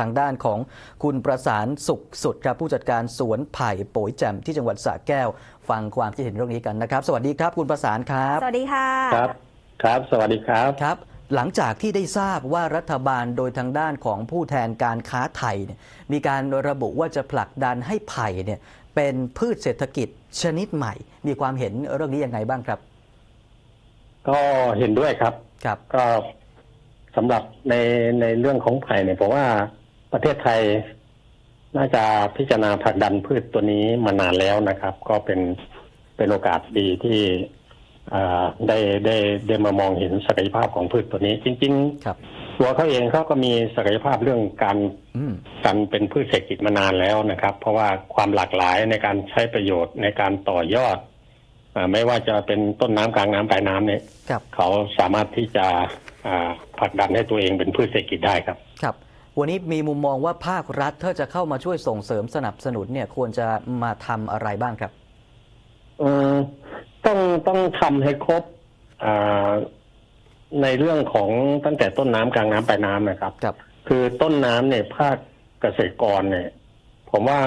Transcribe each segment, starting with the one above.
ทางด้านของคุณประสานสุขสุดครับผู้จัดการสวนไผ่โป๋ยแจ่มที่จังหวัดสระแก้ว ฟังความคิดเห็นเรื่องนี้กันนะครับ สวัสดีครับ คุณประสานครับ สวัสดีค่ะ ครับ ครับ สวัสดีครับ ครับ หลังจากที่ได้ทราบว่ารัฐบาลโดยทางด้านของผู้แทนการค้าไทยเนี่ยมีการระบุว่าจะผลักดันให้ไผ่เนี่ยเป็นพืชเศรษฐกิจชนิดใหม่ มีความเห็นเรื่องนี้ยังไงบ้างครับ ก็เห็นด้วยครับ ครับ ก็สำหรับในในเรื่องของไผ่เนี่ยผมว่า ประเทศไทย น่าจะพิจารณาผลักดันพืชตัวนี้มานานแล้วนะครับ ก็เป็นเป็นโอกาสดีที่อ่าได้ได้ได้มามองเห็นศักยภาพของพืชตัวนี้ จริงครับๆตัวเขาเองเขาก็มีศักยภาพเรื่องการอืมการเป็นพืชเศรษฐกิจมานานแล้วนะครับ เพราะว่าความหลากหลายในการใช้ประโยชน์ในการต่อยอดอาไม่ว่าจะเป็นต้นน้ำกลางน้ำปลายน้ำเนี่ยครับเขาสามารถที่จะอ่าผลักดันให้ตัวเองเป็นพืชเศรษฐกิจได้ครับ ครับ วันนี้มีมุมมองว่าภาครัฐถ้าจะเข้ามาช่วยส่งเสริมสนับสนุนเนี่ยควรจะมาทำอะไรบ้างครับเออต้องต้องทำให้ครบอ่าในเรื่องของตั้งแต่ต้นน้ำกลางน้ำปลายน้ำนะครับครับ คือต้นน้ำเนี่ยภาคเกษตรกรเนี่ย ผมว่า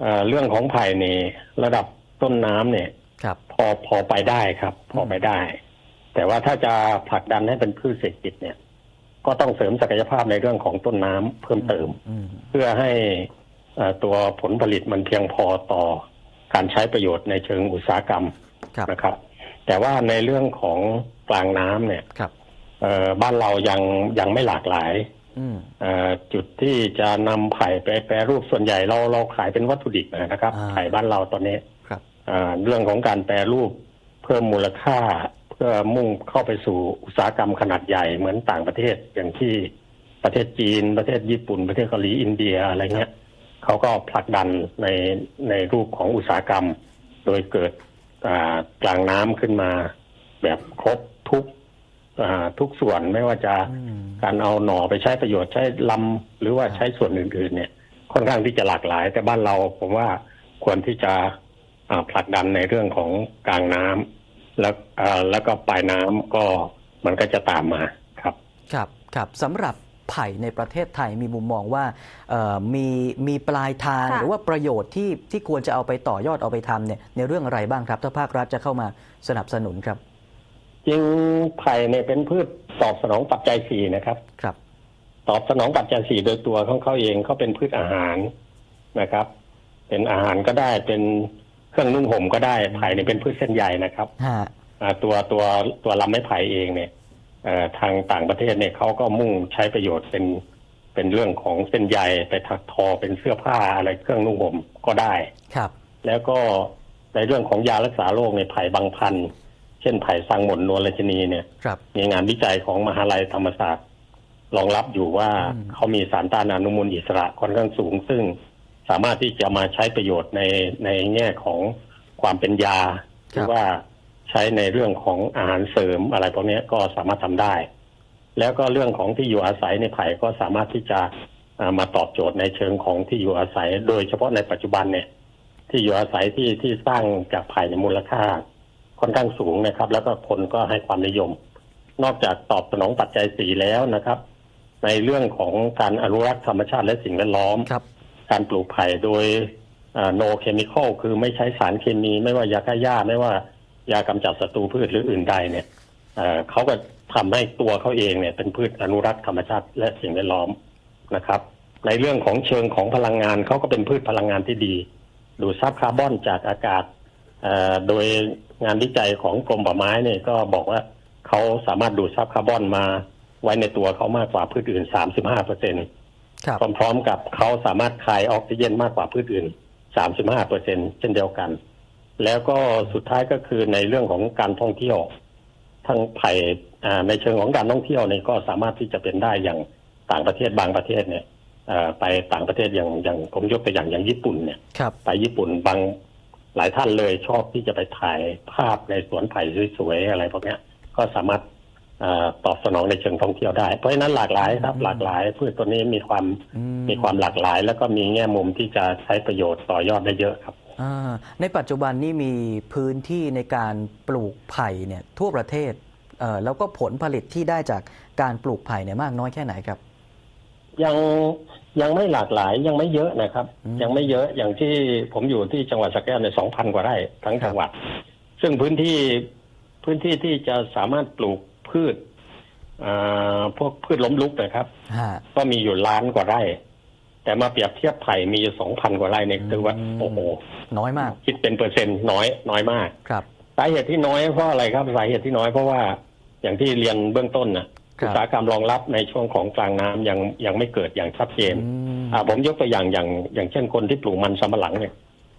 เอ่อเรื่องของไผ่เนี่ยระดับต้นน้ำเนี่ยครับพอพอไปได้ครับ พอไปได้ แต่ว่าถ้าจะผลักดันให้เป็นพืชเศรษฐกิจเนี่ย ก็ต้องเสริมศักยภาพในเรื่องของต้นน้ำเพิ่มเติมอืมเพื่อให้เอ่อตัวผลผลิตมันเพียงพอต่อการใช้ประโยชน์ในเชิงอุตสาหกรรมครับนะครับ แต่ว่าในเรื่องของกลางน้ำเนี่ยครับเอ่อบ้านเรายังยังไม่หลากหลายอืมเอ่อจุดที่จะนำไผ่ไปแปรรูปส่วนใหญ่เราเราขายเป็นวัตถุดิบนะครับอ่าไผ่บ้านเราตอนนี้ครับเอ่อเรื่องของการแปรรูปเพิ่มมูลค่าเพื่อ มุ่งเข้าไปสู่อุตสาหกรรมขนาดใหญ่เหมือนต่างประเทศอย่างที่ประเทศจีน ประเทศญี่ปุ่น ประเทศเกาหลีอินเดียอะไรเงี้ยเขาก็ผลักดันในในรูปของอุตสาหกรรม โดยเกิดอ่ากลางน้ำขึ้นมา แบบครบทุกอ่าทุกส่วนไม่ว่าจะอืมการเอาหน่อไปใช้ประโยชน์ใช้ลำหรือว่าใช้ส่วนอื่น ๆ เนี่ย ค่อนข้างที่จะหลากหลาย แต่บ้านเราผมว่าควรที่จะอ่าผลักดันในเรื่องของกลางน้ำ แล้วอ่าแล้วก็ปลายน้ำก็มันก็จะตามมาครับ ครับครับสำหรับไผ่ในประเทศไทยมีมุมมองว่าเอ่อมีมีปลายทางค่ะหรือว่าประโยชน์ที่ที่ควรจะเอาไปต่อยอดเอาไปทำเนี่ยในเรื่องอะไรบ้างครับ ถ้าภาครัฐจะเข้ามาสนับสนุนครับ จริงไผ่เนี่ยเป็นพืชตอบสนองปัจจัยสี่นะครับครับ ตอบสนองปัจจัยสี่โดยตัวของเขาเองเขาเป็นพืชอาหารนะครับ เป็นอาหารก็ได้เป็น เครื่องนุ่งห่มก็ได้ไผ่เนี่ยเป็นพืชเส้นใยนะครับฮะอ่าตัวตัวตัวลำไม้ไผ่เองเนี่ยเอ่อทางต่างประเทศเนี่ยเขาก็มุ่งใช้ประโยชน์เป็นเป็นเรื่องของเส้นใยไปถักทอเป็นเสื้อผ้าอะไรเครื่องนุ่งห่มก็ได้ ครับ แล้วก็ในเรื่องของยารักษาโรคในไผ่บางพันธุ์เช่นไผ่สังหมนนวลราชนีเนี่ย ครับ มีงานวิจัยของมหาลัยธรรมศาสตร์รองรับอยู่ว่าอืม เขามีสารต้านอนุมูลอิสระค่อนข้างสูง ซึ่ง สามารถที่จะมาใช้ประโยชน์ในในแง่ของความเป็นยาหรือว่าใช้ในเรื่องของอาหารเสริมอะไรพวกนี้ก็สามารถทำได้ แล้วก็เรื่องของที่อยู่อาศัยในไผ่ก็สามารถที่จะอ่ามาตอบโจทย์ในเชิงของที่อยู่อาศัย โดยเฉพาะในปัจจุบันเนี่ย ที่อยู่อาศัยที่ที่สร้างจากไผ่ในยมูลค่าค่อนข้างสูงนะครับ แล้วก็คนก็ให้ความนิยม นอกจากตอบสนองปัจจัยสีแล้วนะครับ ในเรื่องของการอนุรักษ์ธรรมชาติและสิ่งแวดล้อมครับ การปลูกไผ่โดยโนเคมีคอลคือไม่ใช้สารเคมีไม่ว่ายาฆ่าหญ้าไม่ว่ายากำจัดศัตรูพืชหรืออื่นใดเนี่ยเขาก็ทำให้ตัวเขาเองเนี่ย เป็นพืชอนุรักษ์ธรรมชาติและสิ่งแวดล้อมนะครับ ในเรื่องของเชิงของพลังงานเขาก็เป็นพืชพลังงานที่ดี ดูดซับคาร์บอนจากอากาศโดยงานวิจัยของกรมป่าไม้เนี่ยก็บอกว่าเขาสามารถดูดซับคาร์บอนมาไว้ในตัวเขามากกว่าพืชอื่น 35เปอร์เซ็นต์ พร้อมๆกับเขาสามารถคายออกซิเจนมากกว่าพืชอื่น 35เปอร์เซ็นเช่นเดียวกัน แล้วก็สุดท้ายก็คือในเรื่องของการท่องเที่ยว ทั้งไผ่ในเชิงของการท่องเที่ยวเนี่ยก็สามารถที่จะเป็นได้อย่างต่างประเทศบางประเทศเนี่ยไปต่างประเทศอย่างอย่างผมยกตัวอย่างอย่างญี่ปุ่นเนี่ยไปญี่ปุ่นบางหลายท่านเลยชอบที่จะไปถ่ายภาพในสวนไผ่สวยๆอะไรพวกนี้ก็สามารถ ตอบสนองในเชิงท่องเที่ยวได้ เพราะฉะนั้นหลากหลายครับอืมหลากหลายพืชตัวนี้มีความอืมีความหลากหลาย แล้วก็มีแง่มุมที่จะใช้ประโยชน์ต่อยอดได้เยอะครับอ่าในปัจจุบันนี่มีพื้นที่ในการปลูกไผ่เนี่ยทั่วประเทศเอ่อแล้วก็ผลผลิตที่ได้จากการปลูกไผ่เนี่ยมากน้อยแค่ไหนครับ ยังยังไม่หลากหลายยังไม่เยอะนะครับอืมยังไม่เยอะอย่างที่ผมอยู่ที่จังหวัดสระแก้วในสองพันกว่าไร่ทั้งครับจังหวัด ซึ่งพื้นที่พื้นที่ที่จะสามารถปลูก พืชอ่าพวกพืชล้มลุกนะครับฮะก็มีอยู่ล้านกว่าไร่ แต่มาเปรียบเทียบไผ่มีอยู่สองพันกว่าไร่เนี่ยถือว่าอืมโอ้โหน้อยมาก คิดเป็นเปอร์เซ็นต์น้อยน้อยมากครับสาเหตุที่น้อยเพราะอะไรครับสาเหตุที่น้อยเพราะว่าอย่างที่เรียนเบื้องต้นนะครัอุบตสาหกรรมรองรับในช่วงของกลางน้ำยังยังไม่เกิดอย่างชัดเจนอืมอ่าผมยกตัวอย่างอย่างอย่างเช่นคนที่ปลูกมันสำปะหลังเนี่ย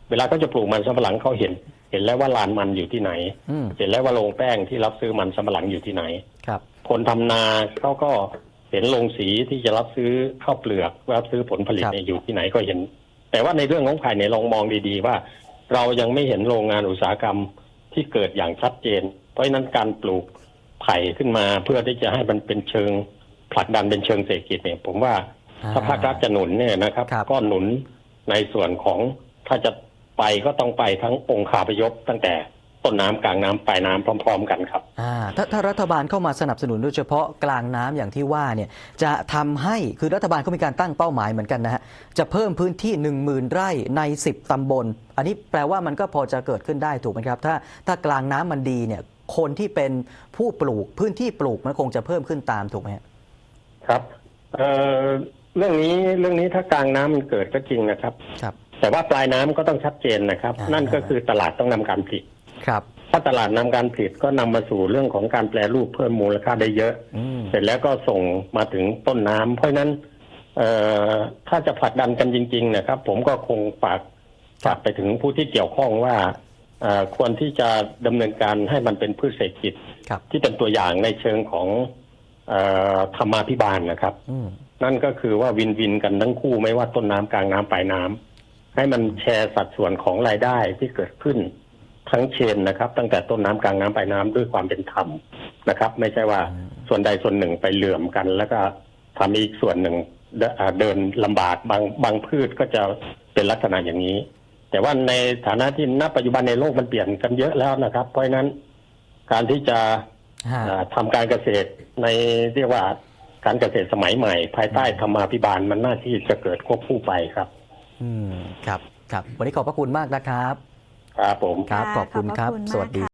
เวลาเขาจะปลูกมันสำปะหลังเขาเห็น เห็นแล้วว่าลานมันอยู่ที่ไหน อืมเห็นแล้วว่าโรงแป้งที่รับซื้อมันสำปะหลังอยู่ที่ไหน ครับ คนทำนาเขาก็เห็นโรงสีที่จะรับซื้อข้าวเปลือกรับซื้อผลผลิตครับ เนี่ยอยู่ที่ไหนก็เห็น แต่ว่าในเรื่องของไผ่เนี่ยลองมองดีๆว่า เรายังไม่เห็นโรงงานอุตสาหกรรมที่เกิดอย่างชัดเจน เพราะฉะนั้นการปลูกไผ่ขึ้นมาเพื่อที่จะให้มันเป็นเชิงผลักดันเป็นเชิงเศรษฐกิจเนี่ย ผมว่าถ้าภาครัฐจะหนุนเนี่ยนะครับ ครับ ก็หนุนในส่วนของถ้าจะ ไปก็ต้องไปทั้งองค์คาพยพตั้งแต่ต้นน้ำกลางน้ำปลายน้ำพร้อม ๆ กันครับอ่าถ้าถ้ารัฐบาลเข้ามาสนับสนุนโดยเฉพาะกลางน้ำอย่างที่ว่าเนี่ยจะทำให้คือรัฐบาลเขามีการตั้งเป้าหมายเหมือนกันนะฮะจะเพิ่มพื้นที่ 1 0,000 ไร่ใน 10 ตำบล อันนี้แปลว่ามันก็พอจะเกิดขึ้นได้ถูกไหมครับ ถ้าถ้ากลางน้ำมันดีเนี่ยคนที่เป็นผู้ปลูกพื้นที่ปลูกมันคงจะเพิ่มขึ้นตามถูกไหมฮะครับเอ่อเรื่องนี้เรื่องนี้ถ้ากลางน้ำมันเกิดก็จริงนะครับครับ แต่ว่าปลายน้ำก็ต้องชัดเจนนะครับอ่านั่นั่นก็คือตลาดต้องนำการผลิตครับถ้าตลาดนำการผลิตก็นำมาสู่เรื่องของการแปรรูปเพิ่มมูลค่าได้เยอะอืมเสร็จแล้วก็ส่งมาถึงต้นน้ำเพราะฉะนั้นเอ่อถ้าจะผลักดันกันจริง ๆ นะครับ ผมก็คงฝากฝากไปถึงผู้ที่เกี่ยวข้องว่าเอ่อควรที่จะดำเนินการให้มันเป็นพืชเศรษฐกิจครับที่เป็นตัวอย่างในเชิงของเออธรรมาภิบาลนะครับอืมนั่นก็คือว่าวินวินกันทั้งคู่ไม่ว่าต้นน้ำกลางน้ำปลายน้ำ ให้มันแชร์สัดส่วนของรายได้ที่เกิดขึ้นทั้งเชนนะครับ ตั้งแต่ต้นน้ำกลางน้ำปลายน้ำด้วยความเป็นธรรมนะครับ ไม่ใช่ว่าส่วนใดส่วนหนึ่งไปเหลื่อมกัน แล้วก็ทำอีกส่วนหนึ่งเดอ่าเดินลำบากบางบางพืชก็จะเป็นลักษณะอย่างนี้ แต่ว่าในฐานะที่ณปัจจุบันในโลกมันเปลี่ยนกันเยอะแล้วนะครับ เพราะฉะนั้นการที่จะฮะอ่าทำการเกษตรในเรียกว่าการเกษตรสมัยใหม่ ภายใต้ธรรมาภิบาลมันน่าที่จะเกิดควบคู่ไปครับ อืมครับครับ วันนี้ขอบพระคุณมากนะครับ ครับผม ครับค่ะขอบคุณครับขอบพระคุณสวัสดีมากค่ะ